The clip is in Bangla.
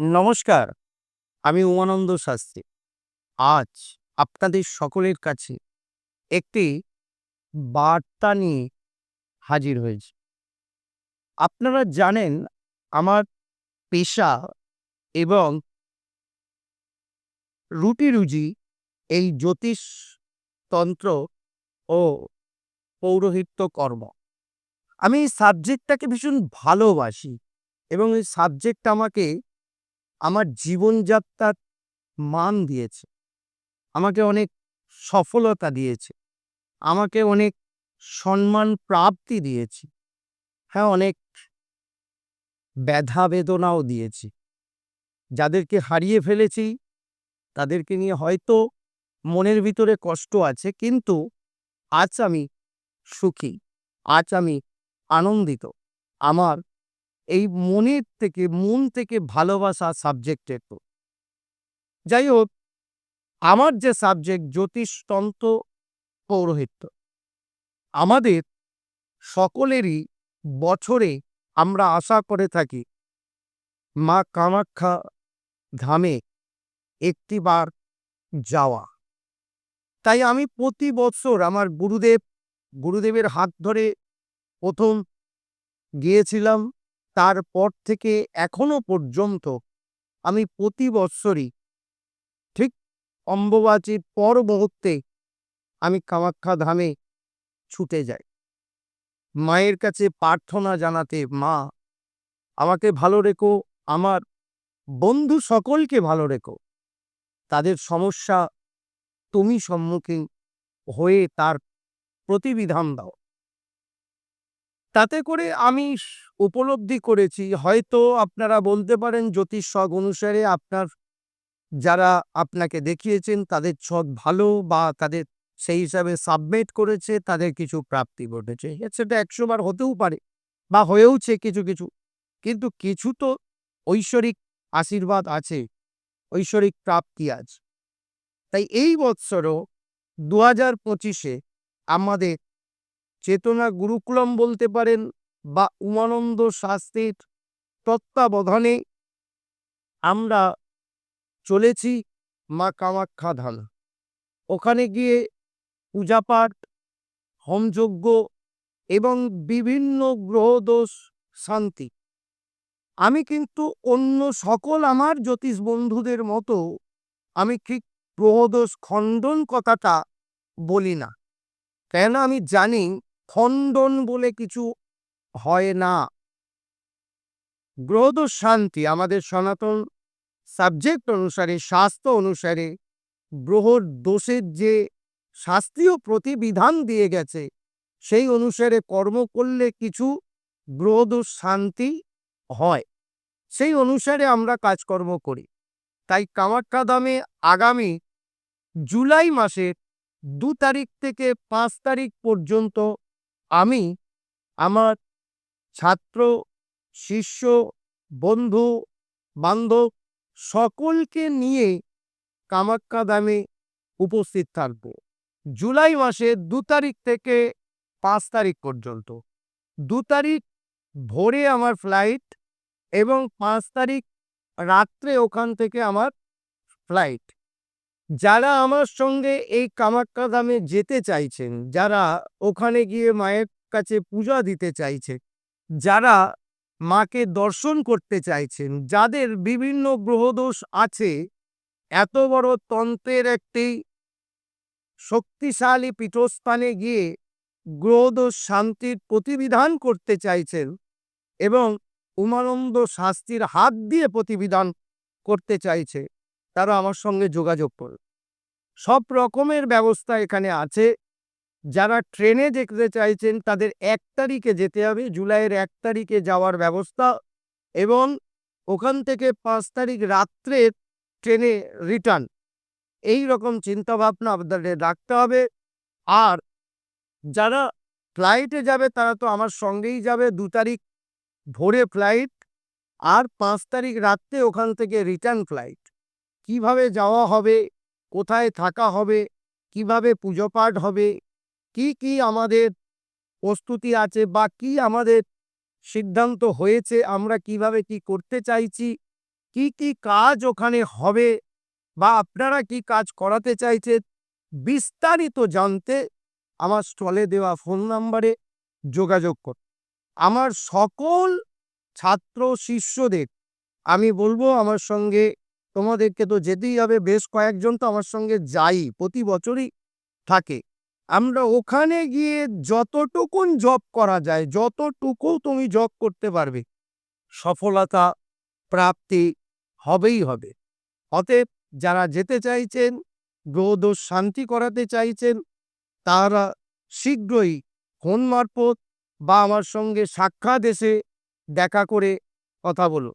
নমস্কার, আমি উমানন্দ শাস্ত্রী। আজ আপনাদের সকলের কাছে একটি বার্তা নিয়ে হাজির হয়েছি। আপনারা জানেন আমার পেশা এবং রুটি রুজি এই জ্যোতিষ তন্ত্র ও পৌরোহিত্য কর্ম। আমি এই সাবজেক্টটাকে ভীষণ ভালোবাসি এবং এই সাবজেক্ট আমাকে আমার জীবনযাত্রার মান দিয়েছে। আমাকে অনেক সফলতা দিয়েছে। আমাকে অনেক সম্মান প্রাপ্তি দিয়েছে। হ্যাঁ অনেক ব্যথা বেদনাও দিয়েছি। যাদেরকে হারিয়ে ফেলেছি, তাদেরকে নিয়ে হয়তো মনের ভিতরে কষ্ট আছে, কিন্তু আজ আমি সুখী, আজ আমি আনন্দিত। আমার এই মনের থেকে, মন থেকে ভালোবাসা সাবজেক্টের তো। যাই হোক আমার যে সাবজেক্ট জ্যোতিষতন্ত্র পৌরোহিত্য, আমাদের সকলেরই বছরে আমরা আশা করে থাকি, মা কামাখ্যা ধামে একটিবার যাওয়া। তাই আমি প্রতি বছর আমার গুরুদেব, গুরুদেবের হাত ধরে প্রথম গিয়েছিলাম তারপর থেকে এখনও পর্যন্ত আমি প্রতি বৎসরই ঠিক অম্বুবাচীর পর মুহূর্তে আমি কামাখ্যা ধামে ছুটে যাই। মায়ের কাছে প্রার্থনা জানাতে, মা, আমাকে ভালো রেখো, আমার বন্ধু সকলকে ভালো রেখো। তাদের সমস্যা তুমি সম্মুখীন হয়ে তার প্রতিবিধান দাও। তাতে করে আমি উপলব্ধি করেছি। হয়তো আপনারা বলতে পারেন জ্যোতিষ ছক অনুসারে আপনার যারা আপনাকে দেখিয়েছেন তাদের ছক ভালো বা তাদের সেই হিসাবে সাবমিট করেছে, তাদের কিছু প্রাপ্তি ঘটেছে। সেটা একশো বার হতেও পারে বা হয়েওছে কিছু কিছু। কিন্তু কিছু তো ঐশ্বরিক আশীর্বাদ আছে, ঐশ্বরিক প্রাপ্তি আছে। তাই এই বৎসরও দু হাজার পঁচিশে আমাদের চেতনা গুরুকুলম বলতে পারেন বা উমানন্দ শাস্ত্রীর তত্ত্বাবধানে আমরা চলেছি মা কামাখ্যা ধাম ওখানে গিয়ে পূজাপাঠ, হোমযজ্ঞ এবং বিভিন্ন গ্রহদোষ, শান্তি। আমি কিন্তু অন্য সকল আমার জ্যোতিষ বন্ধুদের মতো আমি ঠিক গ্রহদোষ খণ্ডন কথাটা বলি না। কেন আমি জানি খণ্ডন বলে কিছু হয় না। গ্রহদোষ শান্তি আমাদের সনাতন সাবজেক্ট অনুসারে স্বাস্থ্য অনুসারে গ্রহর দোষের যে শাস্ত্রীয় প্রতিবিধান দিয়ে গেছে, সেই অনুসারে কর্ম করলে কিছু গ্রহদোষ শান্তি হয়। সেই অনুসারে আমরা কাজকর্ম করি। তাই কামাখ্যা ধামে আগামী জুলাই মাসের দু তারিখ থেকে পাঁচ তারিখ পর্যন্ত আমি আমার ছাত্র, শিষ্য, বন্ধু, বান্ধব সকলকে নিয়ে কামাখ্যা দামে উপস্থিত থাকব। জুলাই মাসের দু তারিখ থেকে পাঁচ তারিখ পর্যন্ত। দু তারিখ ভোরে আমার ফ্লাইট এবং পাঁচ তারিখ রাত্রে ওখান থেকে আমার ফ্লাইট যারা আমার সঙ্গে এই কামাখ্যা ধামে যেতে চাইছেন, যারা ওখানে গিয়ে মায়ের কাছে পূজা দিতে চাইছে, যারা মাকে দর্শন করতে চাইছেন, যাদের বিভিন্ন গ্রহদোষ আছে, এত বড় তন্ত্রের একটি শক্তিশালী পীঠস্থানে গিয়ে গ্রহদোষ শান্তির প্রতিবিধান করতে চাইছেন এবং উমানন্দ শাস্তির হাত দিয়ে প্রতিবিধান করতে চাইছে তারা আমার সঙ্গে যোগাযোগ করবে সব রকমের ব্যবস্থা এখানে আছে। যারা ট্রেনে যেতে চাইছেন, তাদের এক তারিখে যেতে হবে, জুলাইয়ের এক তারিখে যাওয়ার ব্যবস্থা এবং ওখান থেকে পাঁচ তারিখ রাত্রে ট্রেনে রিটার্ন। এই রকম চিন্তাভাবনা আপনাদের রাখতে হবে। আর যারা ফ্লাইটে যাবে, তারা তো আমার সঙ্গেই যাবে দু তারিখ ভোরে ফ্লাইট আর পাঁচ তারিখ রাত্রে ওখান থেকে রিটার্ন ফ্লাইট। কীভাবে যাওয়া হবে, কোথায় থাকা হবে, কীভাবে পুজো পাঠ হবে, কি কি আমাদের প্রস্তুতি আছে বা কি আমাদের সিদ্ধান্ত হয়েছে, আমরা কীভাবে কি করতে চাইছি, কি কি কাজ ওখানে হবে বা আপনারা কি কাজ করাতে চাইছেন, বিস্তারিত জানতে আমার স্টলে দেওয়া ফোন নাম্বারে যোগাযোগ কর আমার সকল ছাত্র শিষ্যদের আমি বলব আমার সঙ্গে তোমাদেরকে তো যেতেই হবে। বেশ কয়েকজন তো আমার সঙ্গে যাই, প্রতি বছরই থাকে। আমরা ওখানে গিয়ে যতটুকুন জব করা যায় যতটুকু তুমি জব করতে পারবে, সফলতা, প্রাপ্তি হবেই হবে। অতএব যারা যেতে চাইছেন গ্রহদোষ শান্তি করাতে চাইছেন, তারা শীঘ্রই ফোন মারফত বা আমার সঙ্গে সাক্ষাৎ এসে দেখা করে কথা বলো